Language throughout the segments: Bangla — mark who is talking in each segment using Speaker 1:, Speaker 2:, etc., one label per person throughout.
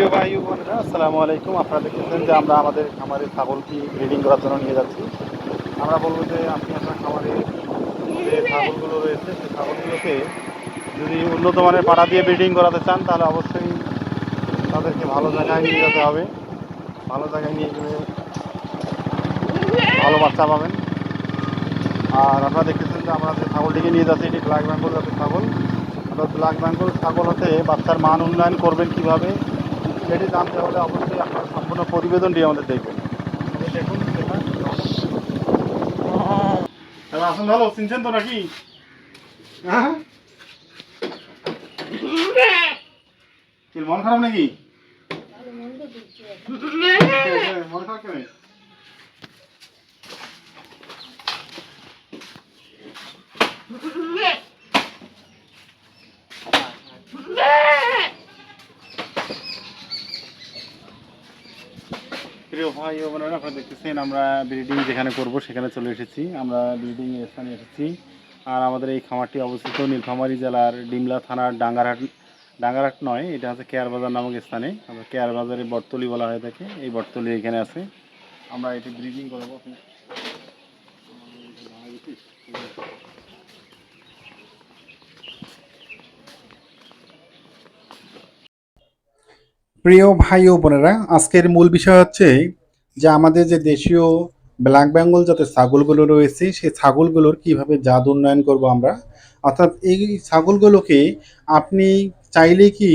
Speaker 1: প্রিয় ভাই বোনেরা, আসসালামু আলাইকুম। আপনারা দেখতেছেন যে আমরা আমাদের খামারে ছাগলকে ব্রিডিং করার জন্য নিয়ে যাচ্ছি। আমরা বলব যে আপনি আপনার খামারে যে ছাগলগুলো রয়েছে, সেই ছাগলগুলোকে যদি উন্নত মানের পাড়া দিয়ে ব্রিডিং করাতে চান, তাহলে অবশ্যই তাদেরকে ভালো জায়গায় নিয়ে যেতে হবে। ভালো জায়গায় নিয়ে গেলে ভালো বাচ্চা পাবেন। আর আপনারা দেখতেছেন যে আমরা যে ছাগলটিকে নিয়ে যাচ্ছি, এটি ব্ল্যাক বেঙ্গল জাতের ছাগল। আমরা ব্ল্যাক বেঙ্গল ছাগল হতে বাচ্চার মান উন্নয়ন করবেন কীভাবে? সেটি জানতে হলে অবশ্যই আপনার সম্পূর্ণ প্রতিবেদনটি আমাদের দেখবেন। আসুন ভালো, চিনছেন তো নাকি? হ্যাঁ? মন খারাপ নাকি? মন খারাপ কেন? প্রিয় ভাই ও বোনেরা, আপনারা দেখতেছেন আমরা ব্রিডিং যেখানে করব, সেখানে চলে এসেছি। আমরা ব্রিডিং স্থানে এসেছি। আর আমাদের এই খামারটি অবস্থিত নীলফামারী জেলার ডিমলা থানার ডাঙ্গারহাট ডাঙ্গারহাট নয়, এটা হচ্ছে কেয়ার বাজার নামক স্থানে। আমরা কেয়ার বাজারে বটতলি বলা হয়ে থাকে, এই বটতলি এখানে আছে। আমরা এটি ব্রিডিং করব।
Speaker 2: প্রিয় ভাই ও বোনেরা, আজকের মূল বিষয় হচ্ছে যে আমাদের যে দেশীয় ব্ল্যাক বেঙ্গল যাতে ছাগলগুলো রয়েছে, সেই ছাগলগুলোর কীভাবে জাত উন্নয়ন করব আমরা। অর্থাৎ এই ছাগলগুলোকে আপনি চাইলে কি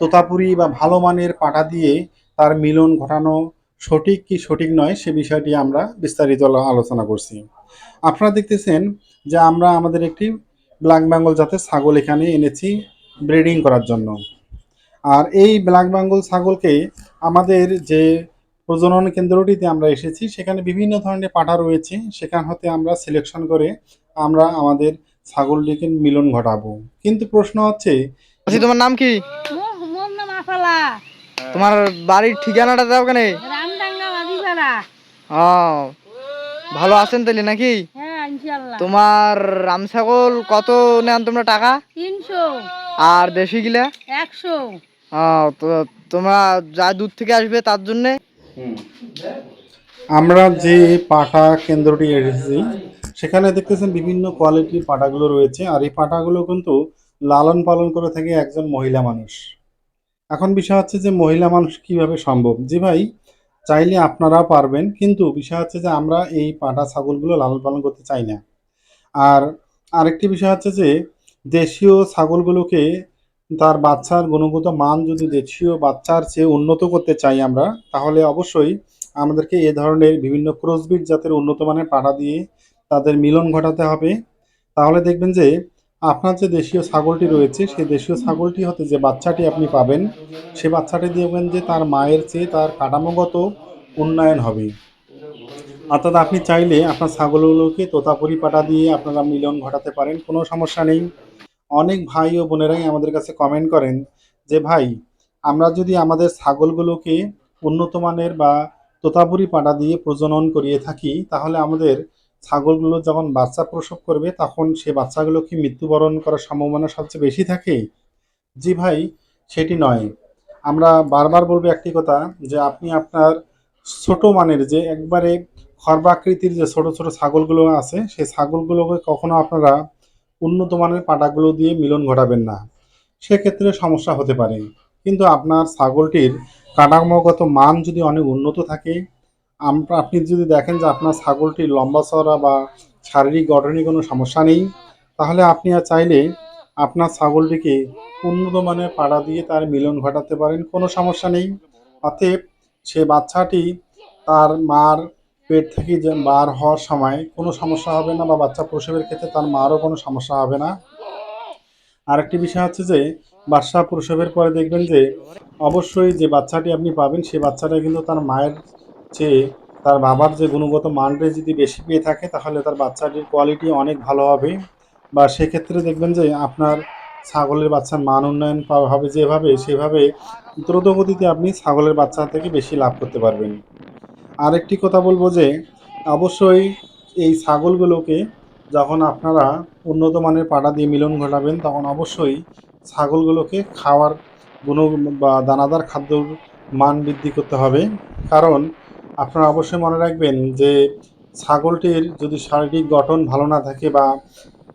Speaker 2: তোতাপুরি বা ভালো মানের পাটা দিয়ে তার মিলন ঘটানো সঠিক কি সঠিক নয়, সে বিষয়টি আমরা বিস্তারিত আলোচনা করছি। আপনারা দেখতেছেন যে আমরা আমাদের একটি ব্ল্যাক বেঙ্গল জাতের ছাগল এখানে এনেছি ব্রিডিং করার জন্য। আর এই ব্ল্যাক বেঙ্গল ছাগলকে আমাদের যে প্রজনন কেন্দ্রটিতে আমরা এসেছি সেখানে বিভিন্ন ধরনের পাঠা রয়েছে। সেখান হতে আমরা সিলেকশন করে আমরা আমাদের ছাগলটিকে মিলন ঘটাবো। কিন্তু প্রশ্ন হচ্ছে
Speaker 3: আচ্ছা তোমার নাম কি? তোমার বাড়ির ঠিকানাটা দাও কেন? ভালো আছেন তাহলে নাকি?
Speaker 4: হ্যাঁ
Speaker 3: তোমার রাম ছাগল কত নেন তোমরা টাকা?
Speaker 4: তিনশো।
Speaker 3: আর দেশি গিলা?
Speaker 4: একশো।
Speaker 3: তোমরা যা দূর থেকে আসবে তার জন্যে।
Speaker 2: আমরা যে পাটা কেন্দ্রটি এসেছি সেখানে দেখতেছেন বিভিন্ন কোয়ালিটির পাটাগুলো রয়েছে আর এই পাটাগুলো কিন্তু লালন পালন করে থাকে একজন মহিলা মানুষ। এখন বিষয় হচ্ছে যে মহিলা মানুষ কীভাবে সম্ভব? জি ভাই চাইলে আপনারা পারবেন কিন্তু বিষয় হচ্ছে যে আমরা এই পাটা ছাগলগুলো লালন পালন করতে চাই না। আর আরেকটি বিষয় হচ্ছে যে দেশীয় ছাগলগুলোকে তার বাচ্চার গুণগত মান যদি দেশীয় বাচ্চার চেয়ে উন্নত করতে চাই আমরা, তাহলে অবশ্যই আমাদেরকে এ ধরনের বিভিন্ন ক্রসবিট জাতের উন্নত মানের পাঠা দিয়ে তাদের মিলন ঘটাতে হবে। তাহলে দেখবেন যে আপনার যে দেশীয় ছাগলটি রয়েছে সেই দেশীয় ছাগলটি হতে যে বাচ্চাটি আপনি পাবেন, সে বাচ্চাটি দেখবেন যে তার মায়ের চেয়ে তার কাঠামোগত উন্নয়ন হবে। অর্থাৎ আপনি চাইলে আপনার ছাগলগুলোকে তোতাপুরি পাটা দিয়ে আপনারা মিলন ঘটাতে পারেন, কোনো সমস্যা নেই। অনেক ভাই ও বোনেরাই আমাদের কাছে কমেন্ট করেন যে, ভাই, আমরা যদি আমাদের ছাগলগুলোকে উন্নত মানের বা তোতাপুরি পাটা দিয়ে প্রজনন করিয়ে থাকি, তাহলে আমাদের ছাগলগুলো যখন বাচ্চা প্রসব করবে, তখন সে বাচ্চাগুলো কি মৃত্যুবরণ করার সম্ভাবনা সবচেয়ে বেশি থাকে? জি, ভাই, সেটি নয়। আমরা বারবার বলব একটি কথা যে, আপনি আপনার ছোট মানের যে, একবারে খর্বাকৃতির যে, ছোট ছোট ছাগলগুলো আছে, সেই ছাগলগুলোকে কখনো আপনারা উন্নত মানের পাটাগুলো দিয়ে মিলন ঘটাবেন না। সেক্ষেত্রে সমস্যা হতে পারে। কিন্তু আপনার ছাগলটির কাঠামোগত মান যদি অনেক উন্নত থাকে আপনি যদি দেখেন যে আপনার ছাগলটির লম্বা চড়া বা শারীরিক গঠনে কোনো সমস্যা নেই, তাহলে আপনি আর চাইলে আপনার ছাগলটিকে উন্নত মানের পাড়া দিয়ে তার মিলন ঘটাতে পারেন, কোনো সমস্যা নেই। অতএব সে বাচ্চাটি তার মার পেট থেকে যে বার হওয়ার সময় কোনো সমস্যা হবে না বা বাচ্চা প্রসবের ক্ষেত্রে তার মারও কোনো সমস্যা হবে না। আরেকটি বিষয় হচ্ছে যে, বাচ্চা প্রসবের পরে দেখবেন যে, অবশ্যই যে বাচ্চাটি আপনি পাবেন, সেই বাচ্চাটা কিন্তু তার মায়ের চেয়ে তার বাবার যে গুণগত মানটা যদি বেশি পেয়ে থাকে, তাহলে তার বাচ্চাটির কোয়ালিটি অনেক ভালো হবে। বা সেক্ষেত্রে দেখবেন যে, আপনার ছাগলের বাচ্চার মান উন্নয়ন হবে যেভাবে, সেভাবে দ্রুতগতিতে আপনি ছাগলের বাচ্চা থেকে বেশি লাভ করতে পারবেন। আরেকটি কথা বলব যে, অবশ্যই এই ছাগলগুলোকে যখন আপনারা উন্নত মানের পাটা দিয়ে মিলন ঘটাবেন, তখন অবশ্যই ছাগলগুলোকে খাওয়ার গুণ বা দানাদার খাদ্যর মান বৃদ্ধি করতে হবে। কারণ আপনারা অবশ্যই মনে রাখবেন যে, ছাগলটির যদি শারীরিক গঠন ভালো না থাকে বা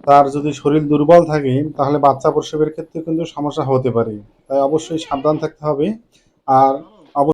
Speaker 2: তার যদি শরীর দুর্বল থাকে, তাহলে বাচ্চা প্রসবের ক্ষেত্রে কিন্তু সমস্যা হতে পারে। তাই অবশ্যই সাবধান থাকতে হবে। আর